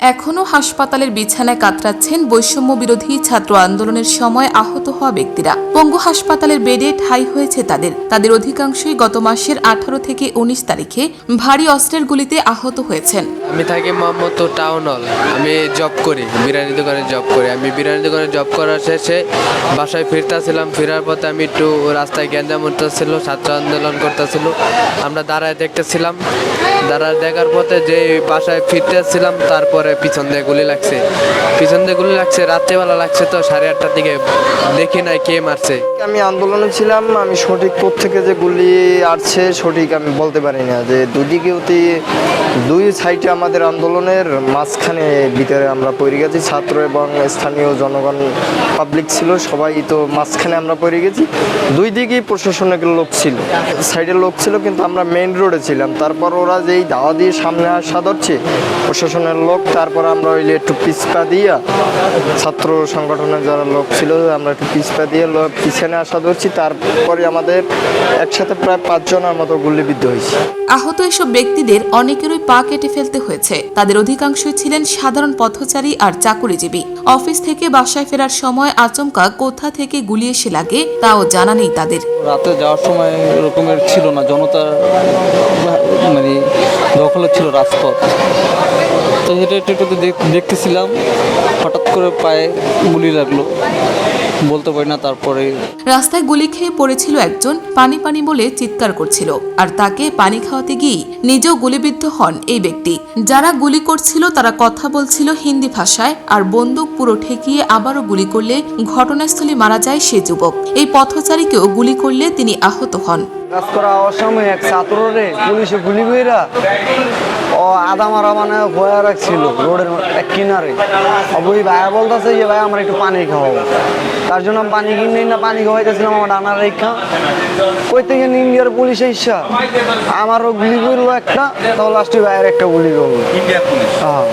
এখনও হাসপাতালের বিছানায় কাতরাচ্ছেন বৈষম্য বিরোধী ছাত্র আন্দোলনের সময় আহত হওয়া ব্যক্তিরা। পঙ্গু হাসপাতালের বেডে ঠাঁই হয়েছে তাদের। তাদের অধিকাংশই গত মাসের আঠারো থেকে উনিশ তারিখে ভারী অস্ত্রের গুলিতে আহত হয়েছেন। আমি থাকি মোহাম্মদ টাউন হল আমি জব করি, বিরিয়ানি দোকানে জব করি। আমি বিরিয়ানি দোকানে জব করার শেষে বাসায় ফিরতেছিলাম। ফেরার পথে আমি একটু রাস্তায় গ্যাঞ্জাম উঠতেছিল, ছাত্র আন্দোলন করতেছিল। আমরা দাঁড়ায় দেখতেছিলাম। দাঁড়ায় দেখার পথে যে বাসায় ফিরতেছিলাম, তারপরে পিছন দিয়ে গুলি লাগছে। পিছন দিয়ে গুলি লাগছে, রাত্রেবেলা লাগছে তো, সাড়ে আটটার দিকে। দেখি নাই কে মারছে। আমি আন্দোলনে ছিলাম, আমি সঠিক থেকে যে গুলি আসছে সঠিক আমি বলতে পারি না। যে দুদিকে অতি, দুই সাইডে আমাদের আন্দোলনের মাঝখানে ভিতরে আমরা পড়ে গেছি, ছাত্র এবং স্থানীয় জনগণ পাবলিক ছিল, সবাই তো মাঝখানে আমরা পড়ে গেছি। দুই দিকেই প্রশাসনের লোক ছিল, সাইডের লোক ছিল, কিন্তু আমরা মেইন রোডে ছিলাম। তারপর ওরা যেই দাওয়া দিয়ে সামনে আসা ধরছে প্রশাসনের লোক তারপর আমরা ওইলে একটু পিছপা দিয়া ছাত্র সংগঠনের যারা লোক ছিল আমরা একটু পিছপা দিয়ে লোক পিছনে আসা ধরছি। তারপরে আমাদের একসাথে প্রায় পাঁচজনের মতো গুলিবিদ্ধ হয়েছে। আহত এসব ব্যক্তিদের অনেকেরই পা কেটে ফেলতে হয়েছে। তাদের অধিকাংশই ছিলেন সাধারণ পথচারী আর চাকুরিজীবী। অফিস থেকে বাসায় ফেরার সময় আচমকা কোথা থেকে গুলি এসে লাগে তাও জানা নেই তাদের। রাতে যাওয়ার সময় এরকমের ছিল না জনতা মানে দখলে ছিল রাজপথ। তো হেঁটে হেঁটে হেঁটে দেখতেছিলাম হঠাৎ করে পায়ে গুলি লাগল। বলতে পারি না তারপরে। রাস্তায় গুলি খেয়ে পড়েছিল একজন পানি পানি বলে চিৎকার করছিল। আর তাকে পানি খাওয়াতে গিয়ে নিজেও গুলিবিদ্ধ হন এই ব্যক্তি। যারা গুলি করছিল তারা কথা বলছিল হিন্দি ভাষায় আর বন্দুক পুরো ঠেকিয়ে আবারও গুলি করলে ঘটনাস্থলে মারা যায় সে যুবক। এই পথচারীকেও গুলি করলে তিনি আহত হন। কাজ করা অসময়ে এক ছাত্ররে পুলিশে গুলি কইরা ও আদা মারা মানে হয়ে রাখছিল রোডের এক কিনারে। ওই ভাইয়া বলতেছে যে ভাই আমরা একটু পানি খাওয়াবো। তার জন্য আমি পানি কিনে না পানি খাওয়াইতেছিলাম আমার ডানার রেখা। কই থেকে ইন্ডিয়ার পুলিশ এসা আমারও গুলি করল একটা তাহলে লাস্টে ভাইয়ের একটা গুলি করল। ইন্ডিয়ার পুলিশ? হ্যাঁ।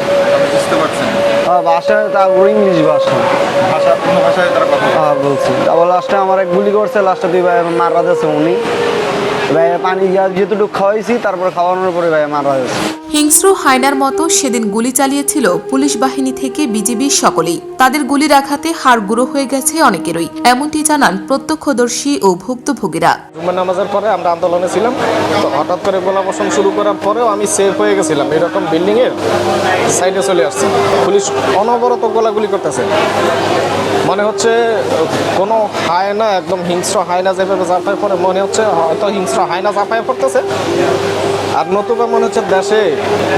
হ্যাঁ, তা ইংলিশ ভাষা। ভাষা ভাষায় তারা কথা হ্যাঁ বলছি। তারপর লাস্টে আমার এক গুলি করছে লাস্টে দুই ভাই মারা দিয়েছে উনি। ভাই পানি যেহেতু খাওয়াইছি তারপর খাওয়ানোর পরে ভাই মারা গেছে। হিংস্র হায়নার মতো সেদিন গুলি চালিয়েছিল পুলিশ বাহিনী থেকে বিজিবির সকলেই। তাদের গুলির আঘাতে হাড় গুঁড়ো হয়ে গেছে অনেকেরই। এমনটি জানান প্রত্যক্ষদর্শী ও ভুক্তভোগীরা। জুম্মা নামাজের পরে আমরা আন্দোলনে ছিলাম। তো হঠাৎ করে গোলাবর্ষণ শুরু করার পরেও আমি সেফ হয়ে গেছিলাম। এরকম বিল্ডিংয়ের সাইডে চলে আসছি। পুলিশ অনবরত গোলাগুলি করতেছে। মনে হচ্ছে কোনো হায়না একদম হিংস্র হায়না যেভাবে জাপায় পড়ে মনে হচ্ছে হয়তো হিংস্র হায়না চাপায় পড়তেছে। আর নতুবা মনে হচ্ছে দেশে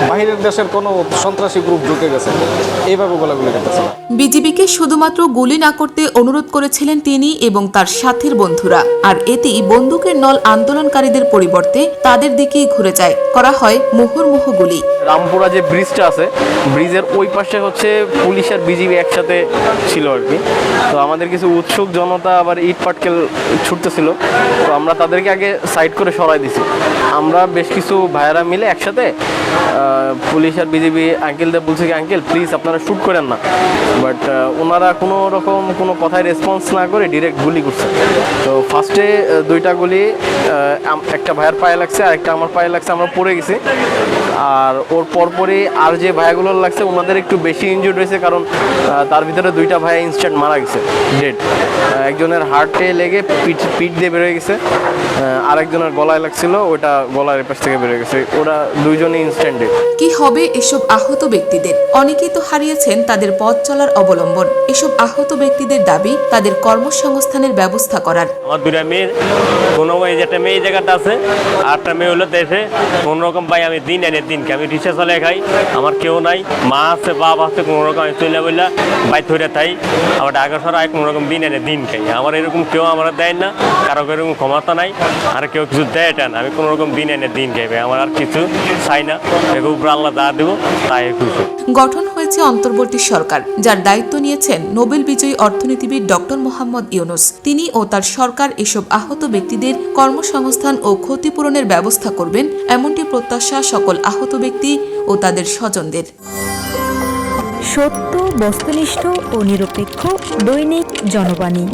বাহিরের দেশের কোনো সন্ত্রাসী গ্রুপ ঢুকে গেছে। এইভাবে গোলাগুলি করতেছে। বিজিবিকে শুধুমাত্র গুলি না করতে অনুরোধ করেছিলেন তিনি এবং তার সাথীর বন্ধুরা। আর এতেই বন্দুকের নল আন্দোলনকারীদের পরিবর্তে তাদের দিকেই ঘুরে যায়। করা হয় মুহুর্মুহ গুলি। রামপুরা যে ব্রিজটা আছে ব্রিজের ওই পাশে হচ্ছে পুলিশ আর বিজিবি একসাথে ছিল আর কি। তো আমাদের কিছু উৎসুক জনতা আবার ইট পাটকেল ছুটতেছিল। তো আমরা তাদেরকে আগে সাইড করে সরাই দিছি। আমরা বেশ কিছু ভাইয়েরা মিলে একসাথে পুলিশ আর বিজিবি আঙ্কেলদের বলছে কি, আঙ্কেল প্লিজ আপনারা শ্যুট করেন না। বাট ওনারা কোনো রকম কোনো কথায় রেসপন্স না করে ডিরেক্ট গুলি করছে। তো ফার্স্টে দুইটা গুলি একটা ভাইয়ের পায়ে লাগছে আর একটা আমার পায়ে লাগছে, আমরা পড়ে গেছি। আর ওর পরপরই আর যে ভাইয়াগুলো লাগছে ওনাদের একটু বেশি ইনজুর্ড হয়েছে কারণ তার ভিতরে দুইটা ভাইয়া ইনস্ট্যান্ট মারা গেছে ডেড একজনের হার্টে লেগে পিঠ পিঠ দিয়ে বেরোয় গেছে আরেকজনের গলায় লাগছিল ওটা গলার পাশ থেকে বেরোয় গেছে ওরা দুইজনই ইনস্ট্যান্ট ডেড কি হবে এসব আহত ব্যক্তিদের? অনেকেই তো হারিয়েছেন তাদের পথ চলার অবলম্বন। এসব আহত ব্যক্তিদের দাবি তাদের কর্মসংস্থানের ব্যবস্থা করার। আমার দুটা মেয়ে কোনো একটা মেয়ে এই জায়গাটা আছে আর একটা মেয়ে হলো দেশে কোনো রকম ভাই আমি দিন এনে দিনকে আমি রিক্সা চলে খাই, আমার কেউ নাই, মা আছে, বাপ আছে, কোনো রকম আমি চলে বললা বাইর ধরে তাই আমার ঢাকা সরাই কোনো রকম দিন এনে দিন খাই। আমার এরকম কেউ আমার দেয় না, কারও এরকম ক্ষমতা নাই, আর কেউ কিছু দেয় এটা না। আমি কোনো রকম দিন এনে দিন খাই আমার আর কিছু চাই না। এগুলো উপরে আল্লাহ দা দেবো, তাই খুশি। গঠন হয়েছে অন্তর্বর্তী সরকার, যার দায়িত্ব নিয়েছেন নোবেল বিজয়ী অর্থনীতিবিদ ডক্টর মোহাম্মদ ইউনুস। তিনি ও তার সরকার এসব আহত ব্যক্তিদের কর্মসংস্থান ও ক্ষতিপূরণের ব্যবস্থা করবেন, এমনটি প্রত্যাশা সকল আহত ব্যক্তি ও তাদের স্বজনদের। সত্য, বস্তুনিষ্ঠ ও নিরপেক্ষ দৈনিক জনবাণী।